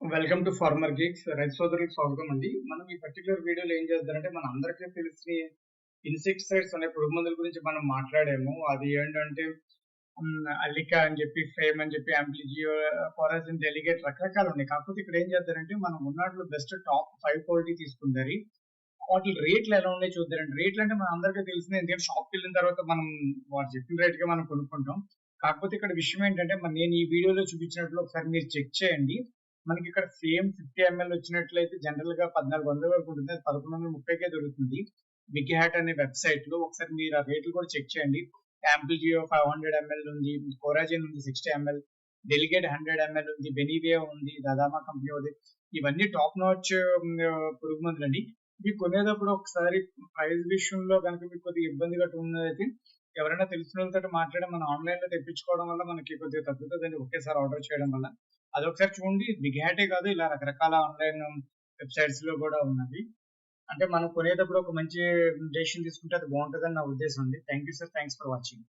Welcome to farmer Geeks. రైతు సోదరులకు స్వాగతం అండి. మనం ఈ పర్టికులర్ వీడియోలో ఏం చేద్దామంటే మన అందరికీ తెలిసిన ఇన్సెక్టిసైడ్స్ అనే పురుగు మందుల గురించి మనం మాట్లాడాము. అది ఏంటంటే అల్లికా అని చెప్పి ఫేమ్ అని చెప్పి అంప్లిజియో ఫారాసిన్ డెలిగేట్ రకరకాలు ఉన్నాయి. కాకపోతే ఇక్కడ ఏం చేద్దారంటే మనం ఉన్నట్లు బెస్ట్ టాప్ ఫైవ్ క్వాలిటీ తీసుకుందరి వాటి రేట్లు ఎలా ఉన్నాయి చూద్దారండి రేట్లు అంటే మన అందరికీ తెలిసింది. ఎందుకంటే షాప్కి వెళ్ళిన తర్వాత మనం వాడు చెప్పిన రేట్గా మనం కొనుక్కుంటాం. కాకపోతే ఇక్కడ విషయం ఏంటంటే మన నేను ఈ వీడియోలో చూపించినట్లు ఒకసారి మీరు చెక్ చేయండి. మనకి ఇక్కడ సేమ్ ఫిఫ్టీ ఎంఎల్ వచ్చినట్లయితే జనరల్గా పద్నాలుగు వందల వరకు ఉంటుంది. అది పదకొండు వందల ముప్పైకే దొరుకుతుంది. బిగ్ హ్యాట్ అనే వెబ్సైట్లో ఒకసారి మీరు ఆ రేట్లు కూడా చెక్ చేయండి. Ampligo five hundred ML ఉంది కోరాజిన్ ఉంది sixty ML Delegate hundred ML ఉంది బెనీవియా ఉంది దాదామా కంపెనీ ఉంది. ఇవన్నీ టాప్ నాచ్ పురుగు మందులు అండి ఇవి కొనేటప్పుడు ఒకసారి ప్రైస్ విషయంలో కనుక మీకు కొద్దిగా ఇబ్బందిగా ఉన్నదైతే ఎవరైనా తెలిసిన వాళ్ళతో మాట్లాడి మనం ఆన్లైన్లో తెప్పించుకోవడం వల్ల మనకి కొద్దిగా తగ్గుతుందండి. ఒకేసారి ఆర్డర్ చేయడం వల్ల. అది ఒకసారి చూడండి బిగ్ హ్యాటే కాదు ఇలా రకరకాల ఆన్లైన్ వెబ్సైట్స్లో కూడా ఉన్నది. అంటే మనం కొనేటప్పుడు ఒక మంచి డెసిషన్ తీసుకుంటే అది బాగుంటుందని నా ఉద్దేశం అండి. Thank you sir thanks for watching.